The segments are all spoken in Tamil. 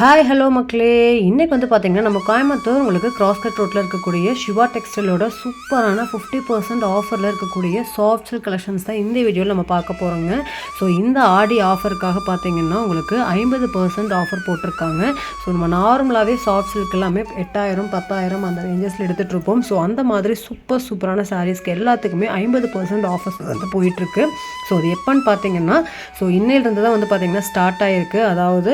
ஹாய் ஹலோ மக்களே. இன்றைக்கி வந்து பார்த்தீங்கன்னா நம்ம கோயம்புத்தூர் உங்களுக்கு கிராஸ்கட் ரோட்டில் இருக்கக்கூடிய சிவா டெக்ஸ்டைலோட சூப்பரான ஃபிஃப்டி பர்சன்ட் ஆஃபரில் இருக்கக்கூடிய சாஃப்ட் சில்க் கலெக்ஷன்ஸ் தான் இந்த வீடியோவில் நம்ம பார்க்க போகிறோங்க ஸோ இந்த ஆடி ஆஃபருக்காக பார்த்தீங்கன்னா உங்களுக்கு ஐம்பது பர்சன்ட் ஆஃபர் போட்டிருக்காங்க. ஸோ நம்ம நார்மலாகவே சாஃப்ட் சில்க் எல்லாமே எட்டாயிரம் பத்தாயிரம் அந்த ரேஞ்சஸில் எடுத்துகிட்டு இருப்போம். ஸோ அந்த மாதிரி சூப்பர் சூப்பரான சாரீஸ்க்கு எல்லாத்துக்குமே ஐம்பது பர்சன்ட் ஆஃபர்ஸ் வந்து போயிட்டுருக்கு. ஸோ அது எப்போன்னு பார்த்தீங்கன்னா ஸோ இன்னையிலிருந்து தான் வந்து பார்த்தீங்கன்னா ஸ்டார்ட் ஆகிருக்கு அதாவது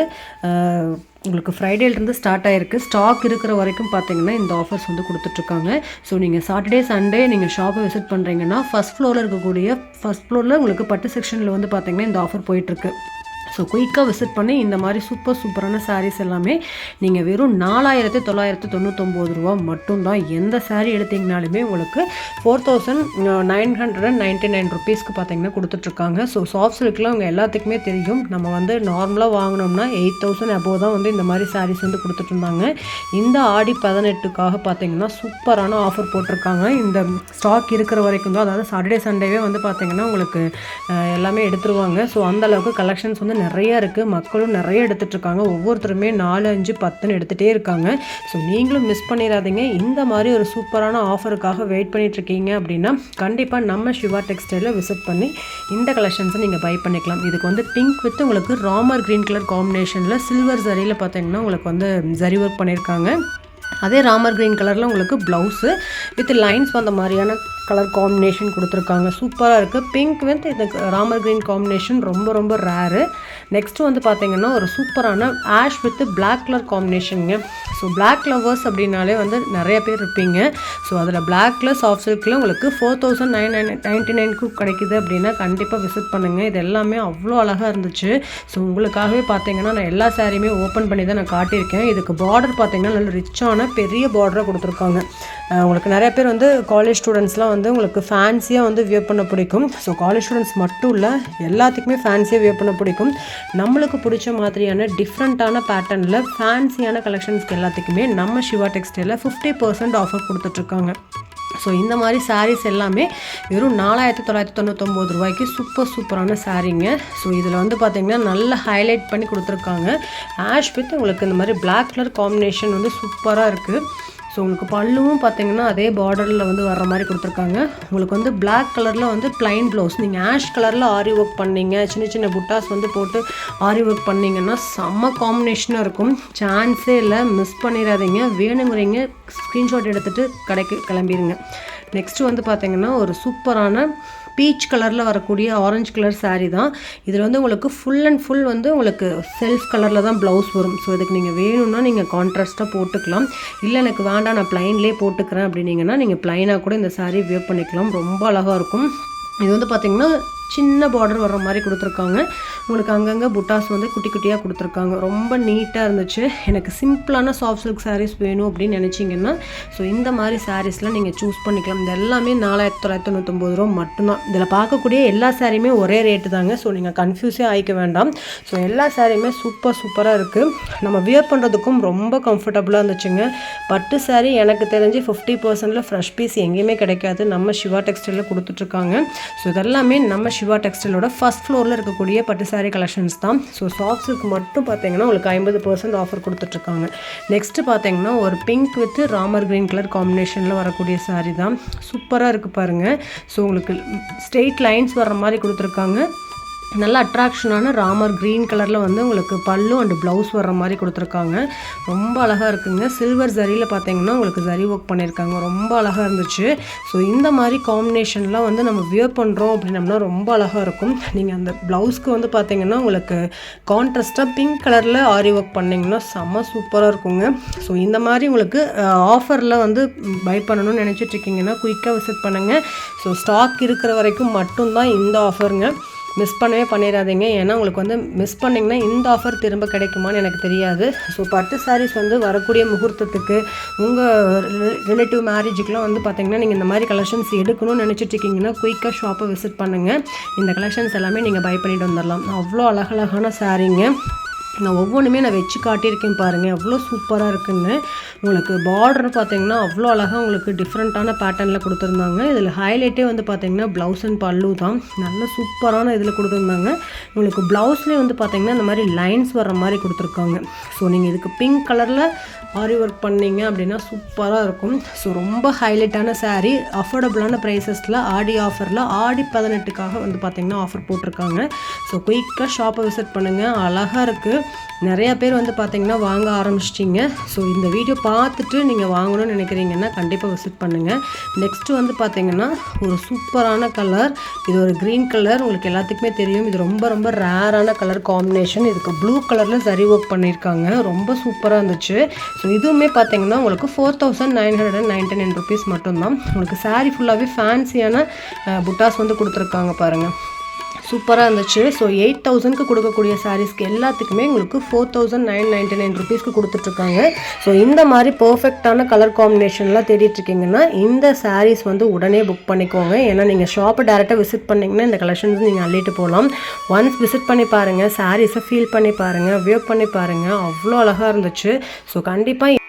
உங்களுக்கு ஃப்ரைடேலேருந்து ஸ்டார்ட் ஆகிருக்கு ஸ்டாக் இருக்கிற வரைக்கும் பார்த்தீங்கன்னா இந்த ஆஃபர்ஸ் வந்து கொடுத்துட்ருக்காங்க. ஸோ நீங்கள் சாட்டர்டே சண்டே நீங்கள் ஷாப்பை விசிட் பண்ணுறீங்கன்னா ஃபஸ்ட் ஃப்ளோரில் இருக்கக்கூடிய ஃபஸ்ட் ஃப்ளோரில் உங்களுக்கு பட்டு செக்ஷனில் வந்து பார்த்தீங்கன்னா இந்த ஆஃபர் போயிட்டுருக்கு ஸோ குயிக்காக விசிட் பண்ணி இந்த மாதிரி சூப்பர் சூப்பரான சாரீஸ் எல்லாமே நீங்கள் வெறும் நாலாயிரத்தி தொள்ளாயிரத்தி தொண்ணூத்தொம்பது ரூபா மட்டும்தான் எந்த சாரீ எடுத்தீங்கனாலுமே உங்களுக்கு four thousand nine hundred and ninety nine ருபீஸ்க்கு பார்த்தீங்கன்னா கொடுத்துட்ருக்காங்க. ஸோ சாஃப்ட் சில்க்லாம் அவங்க எல்லாத்துக்குமே தெரியும். நம்ம வந்து நார்மலாக வாங்கினோம்னா எயிட் தௌசண்ட் அபோவ் தான் வந்து இந்த மாதிரி சாரீஸ் வந்து கொடுத்துட்ருந்தாங்க. இந்த ஆடி பதினெட்டுக்காக பார்த்தீங்கன்னா சூப்பரான ஆஃபர் போட்டிருக்காங்க. இந்த ஸ்டாக் இருக்கிற வரைக்கும் தான் அதாவது சாட்டர்டே சண்டேவே வந்து பார்த்தீங்கன்னா உங்களுக்கு uh, எல்லாமே எடுத்துருவாங்க. ஸோ அந்த அளவுக்கு கலெக்ஷன்ஸ் வந்து நிறைய இருக்குது மக்களும் நிறைய எடுத்துகிட்ருக்காங்க ஒவ்வொருத்தருமே நாலு அஞ்சு பத்துன்னு எடுத்துகிட்டே இருக்காங்க. ஸோ நீங்களும் மிஸ் பண்ணிடாதீங்க இந்த மாதிரி ஒரு சூப்பரான ஆஃபருக்காக வெயிட் பண்ணிகிட்ருக்கீங்க அப்படின்னா கண்டிப்பாக நம்ம சிவா டெக்ஸ்டைலில் விசிட் பண்ணி இந்த கலெக்ஷன்ஸை நீங்கள் பை பண்ணிக்கலாம். இதுக்கு வந்து பிங்க் வித் உங்களுக்கு ராமர் க்ரீன் கலர் காம்பினேஷனில் சில்வர் ஜரியில் பார்த்தீங்கன்னா உங்களுக்கு வந்து ஜரி ஒர்க் பண்ணியிருக்காங்க அதே ராமர் க்ரீன் கலரில் உங்களுக்கு ப்ளவுஸு வித் லைன்ஸ் வந்த மாதிரியான கலர் காம்பினேஷன் கொடுத்துருக்காங்க. சூப்பராக இருக்குது பிங்க் வித் இந்த ராமர் க்ரீன் காம்பினேஷன் ரொம்ப ரொம்ப ரேரு நெக்ஸ்ட் வந்து பார்த்தீங்கன்னா ஒரு சூப்பரான ஆஷ் வித் பிளாக் கலர் காம்பினேஷனுங்க ஸோ பிளாக் லவர்ஸ் அப்படின்னாலே வந்து நிறைய பேர் இருப்பீங்க. ஸோ அதில் பிளாக்ல சாஃப்ட் சில்கில் உங்களுக்கு four thousand nine nine ninety நைனுக்கு கிடைக்குது அப்படின்னா கண்டிப்பாக விசிட் பண்ணுங்கள் இது எல்லாமே அவ்வளோ அழகாக இருந்துச்சு. ஸோ உங்களுக்காகவே பார்த்தீங்கன்னா நான் எல்லா சாரியுமே ஓப்பன் பண்ணி தான் நான் காட்டியிருக்கேன். இதுக்கு பார்டர் பார்த்தீங்கன்னா நல்ல ரிச்சான பெரிய பார்டராக கொடுத்துருக்காங்க. உங்களுக்கு நிறைய பேர் வந்து காலேஜ் ஸ்டூடெண்ட்ஸ்லாம் வந்து உங்களுக்கு ஃபேன்சியாக வந்து வியர் பண்ண பிடிக்கும். ஸோ காலேஜ் ஸ்டூடெண்ட்ஸ் மட்டும் இல்லை எல்லாத்துக்குமே ஃபேன்சியாக வியர் பண்ண பிடிக்கும். நம்மளுக்கு பிடிச்ச மாதிரியான டிஃப்ரெண்ட்டான பேட்டர்னில் ஃபேன்சியான கலெக்ஷன்ஸ்க்கு எல்லாத்துக்குமே நம்ம சிவா டெக்ஸ்டைலில் ஃபிஃப்டி பர்சன்ட் ஆஃபர் கொடுத்துட்ருக்காங்க. ஸோ இந்த மாதிரி சாரீஸ் எல்லாமே வெறும் நாலாயிரத்தி தொள்ளாயிரத்தி தொண்ணூத்தொம்பது ரூபாய்க்கு சூப்பர் சூப்பரான சாரீங்க ஸோ இதில் வந்து பார்த்திங்கன்னா நல்லா ஹைலைட் பண்ணி கொடுத்துருக்காங்க. ஆஷ் வித் உங்களுக்கு இந்த மாதிரி பிளாக் கலர் காம்பினேஷன் வந்து சூப்பராக இருக்குது ஸோ உங்களுக்கு பல்லுவும் பார்த்தீங்கன்னா அதே பார்டரில் வந்து வர்ற மாதிரி கொடுத்துருக்காங்க. உங்களுக்கு வந்து பிளாக் கலரில் வந்து பிளைன் ப்ளவுஸ் நீங்கள் ஆஷ் கலரில் ஆரி ஒர்க் பண்ணீங்க. சின்ன சின்ன புட்டாஸ் வந்து போட்டு ஆரி ஒர்க் பண்ணீங்கன்னா செம்ம காம்பினேஷனாக இருக்கும். சான்ஸே இல்லை மிஸ் பண்ணிடாதீங்க. வேணுங்கிறீங்க ஸ்க்ரீன்ஷாட் எடுத்துகிட்டு கடைக்கு கிளம்பிடுங்க நெக்ஸ்ட்டு வந்து பார்த்தீங்கன்னா ஒரு சூப்பரான பீச் கலரில் வரக்கூடிய ஆரஞ்சு கலர் சாரீ தான். இதில் வந்து உங்களுக்கு ஃபுல் அண்ட் ஃபுல் வந்து உங்களுக்கு செல்ஃப் கலரில் தான் ப்ளவுஸ் வரும். ஸோ இதுக்கு நீங்கள் வேணும்னா நீங்கள் கான்ட்ராஸ்ட்டாக போட்டுக்கலாம். இல்லை எனக்கு வேண்டாம் நான் ப்ளைன்லேயே போட்டுக்கிறேன் அப்படின்னீங்கன்னா நீங்கள் ப்ளைனாக கூட இந்த சாரீ வியர் பண்ணிக்கலாம். ரொம்ப அழகாக இருக்கும். இது வந்து பார்த்திங்கன்னா சின்ன பார்டர் வர்ற மாதிரி கொடுத்துருக்காங்க. உங்களுக்கு அங்கங்கே புட்டாஸ் வந்து குட்டி குட்டியாக கொடுத்துருக்காங்க. ரொம்ப நீட்டாக இருந்துச்சு. எனக்கு சிம்பிளான சாஃப்ட் சில்க் சாரீஸ் வேணும் அப்படின்னு நினச்சிங்கன்னா ஸோ இந்த மாதிரி சாரீஸ்லாம் நீங்கள் சூஸ் பண்ணிக்கலாம். இது எல்லாமே நாலாயிரத்தி தொள்ளாயிரத்தி தொண்ணூத்தொம்பது ரூபா மட்டும்தான். இதில் பார்க்கக்கூடிய எல்லா சாரியுமே ஒரே ரேட்டு தாங்க. ஸோ நீங்கள் கன்ஃபியூஸே ஆகிக்க வேண்டாம். ஸோ எல்லா சாரியுமே சூப்பர் சூப்பராக இருக்குது நம்ம வியர் பண்ணுறதுக்கும் ரொம்ப கம்ஃபர்டபுளாக இருந்துச்சுங்க. பட்டு saree எனக்கு தெரிஞ்சு ஃபிஃப்டி பர்சன்டில் ஃப்ரெஷ் பீஸ் எங்கேயுமே கிடைக்காது. நம்ம சிவா டெக்ஸ்டைலில் கொடுத்துட்ருக்காங்க ஸோ இதெல்லாமே நம்ம சிவா டெக்ஸ்டைலோட ஃபஸ்ட் ஃப்ளோரில் இருக்கக்கூடிய பட்டு saree கலெக்ஷன்ஸ் தான். ஸோ சாக்ஸுக்கு மட்டும் பார்த்தீங்கன்னா உங்களுக்கு ஐம்பது பர்சன்ட் ஆஃபர் கொடுத்துட்ருக்காங்க. நெக்ஸ்ட்டு பார்த்தீங்கன்னா ஒரு pink with Ramar green colour காம்பினேஷனில் வரக்கூடிய saree தான். சூப்பராக இருக்குது பாருங்கள் ஸோ உங்களுக்கு ஸ்ட்ரெயிட் லைன்ஸ் வர்ற மாதிரி கொடுத்துருக்காங்க. நல்ல அட்ராக்ஷனான ராமர் க்ரீன் கலரில் வந்து உங்களுக்கு பல்லு அண்ட் ப்ளவுஸ் வர்ற மாதிரி கொடுத்துருக்காங்க. ரொம்ப அழகாக இருக்குங்க. சில்வர் ஜரியில் பார்த்தீங்கன்னா உங்களுக்கு ஜரி ஒர்க் பண்ணியிருக்காங்க ரொம்ப அழகாக இருந்துச்சு. ஸோ இந்த மாதிரி காம்பினேஷன்லாம் வந்து நம்ம வியர் பண்ணுறோம் அப்படின்னம்னா ரொம்ப அழகாக இருக்கும். நீங்கள் அந்த ப்ளவுஸ்க்கு வந்து பார்த்தீங்கன்னா உங்களுக்கு கான்ட்ராஸ்ட்டாக பிங்க் கலரில் ஆரி ஒர்க் பண்ணிங்கன்னா செம்ம சூப்பராக இருக்குங்க. ஸோ இந்த மாதிரி உங்களுக்கு ஆஃபரில் வந்து பை பண்ணணும்னு நினச்சிட்ருக்கீங்கன்னா குயிக்காக விசிட் பண்ணுங்கள் ஸோ ஸ்டாக் இருக்கிற வரைக்கும் மட்டும்தான் இந்த ஆஃபருங்க மிஸ் பண்ணவே பண்ணிடாதீங்க ஏன்னா உங்களுக்கு வந்து மிஸ் பண்ணிங்கன்னா இந்த ஆஃபர் திரும்ப கிடைக்குமான்னு எனக்கு தெரியாது. ஸோ பட்டு சாரீஸ் வந்து வரக்கூடிய முகூர்த்தத்துக்கு உங்கள் ரிலேட்டிவ் மேரேஜுக்குலாம் வந்து பார்த்தீங்கன்னா நீங்கள் இந்த மாதிரி கலெக்ஷன்ஸ் எடுக்கணும்னு நினச்சிட்ருக்கீங்கன்னா குயிக்காக ஷாப்பை விசிட் பண்ணுங்கள் இந்த கலெக்ஷன்ஸ் எல்லாமே நீங்கள் பை பண்ணிட்டு வந்துடலாம் அவ்வளோ அழகழகான சாரீங்க நான் ஒவ்வொன்றுமே நான் வச்சு காட்டியிருக்கேன் பாருங்கள் எவ்வளோ சூப்பராக இருக்குன்னு. உங்களுக்கு பார்டர் பார்த்தீங்கன்னா அவ்வளோ அழகாக உங்களுக்கு டிஃப்ரெண்ட்டான பேட்டர்னில் கொடுத்துருந்தாங்க. இதில் ஹைலைட்டே வந்து பார்த்தீங்கன்னா ப்ளவுஸ் அண்ட் பல்லு தான். நல்ல சூப்பரான இதில் கொடுத்துருந்தாங்க. உங்களுக்கு ப்ளவுஸ்லேயே வந்து பார்த்தீங்கன்னா இந்த மாதிரி லைன்ஸ் வர்ற மாதிரி கொடுத்துருக்காங்க. ஸோ நீங்கள் இதுக்கு பிங்க் கலரில் ஆரி ஒர்க் பண்ணீங்க அப்படின்னா சூப்பராக இருக்கும். ஸோ ரொம்ப ஹைலைட்டான சேரீ அஃபோர்டபுளான ப்ரைஸஸில் ஆடி ஆஃபரில் ஆடி பதினெட்டுக்காக வந்து பார்த்தீங்கன்னா ஆஃபர் போட்டிருக்காங்க. ஸோ குயிக்காக ஷாப்பை விசிட் பண்ணுங்கள் அழகாக இருக்குது நிறையா பேர் வந்து பார்த்தீங்கன்னா வாங்க ஆரம்பிச்சிட்டிங்க. ஸோ இந்த வீடியோ பார்த்துட்டு நீங்கள் வாங்கணும்னு நினைக்கிறீங்கன்னா கண்டிப்பாக விசிட் பண்ணுங்கள் நெக்ஸ்ட்டு வந்து பார்த்தீங்கன்னா ஒரு சூப்பரான கலர் இது ஒரு க்ரீன் கலர் உங்களுக்கு எல்லாத்துக்குமே தெரியும். இது ரொம்ப ரொம்ப ரேரான கலர் காம்பினேஷன் இதுக்கு ப்ளூ கலரில் சரி ஒர்க் பண்ணியிருக்காங்க. ரொம்ப சூப்பராக இருந்துச்சு. ஸோ இதுவுமே பார்த்தீங்கன்னா உங்களுக்கு four thousand nine hundred and ninety nine rupees மட்டும்தான் உங்களுக்கு சாரீ ஃபுல்லாகவே ஃபேன்சியான புட்டாஸ் வந்து கொடுத்துருக்காங்க பாருங்கள் சூப்பராக இருந்துச்சு. ஸோ எயிட் தௌசண்ட்க்கு கொடுக்கக்கூடிய சாரீஸ்க்கு எல்லாத்துக்குமே உங்களுக்கு four thousand nine ninety nine ருபீஸ்க்கு கொடுத்துட்ருக்காங்க. ஸோ இந்த மாதிரி பர்ஃபெக்டான கலர் காம்பினேஷன்லாம் தேடிட்டுருக்கீங்கன்னா இந்த சாரீஸ் வந்து உடனே புக் பண்ணிக்கோங்க. ஏன்னா நீங்கள் ஷாப்பை டேரெக்டாக விசிட் பண்ணிங்கன்னா இந்த கலெக்ஷன்ஸ் நீங்கள் அள்ளிட்டு போகலாம். ஒன்ஸ் விசிட் பண்ணி பாருங்கள் சாரீஸை ஃபீல் பண்ணி பாருங்கள் வியூ பண்ணி பாருங்கள் அவ்வளோ அழகாக இருந்துச்சு. ஸோ கண்டிப்பாக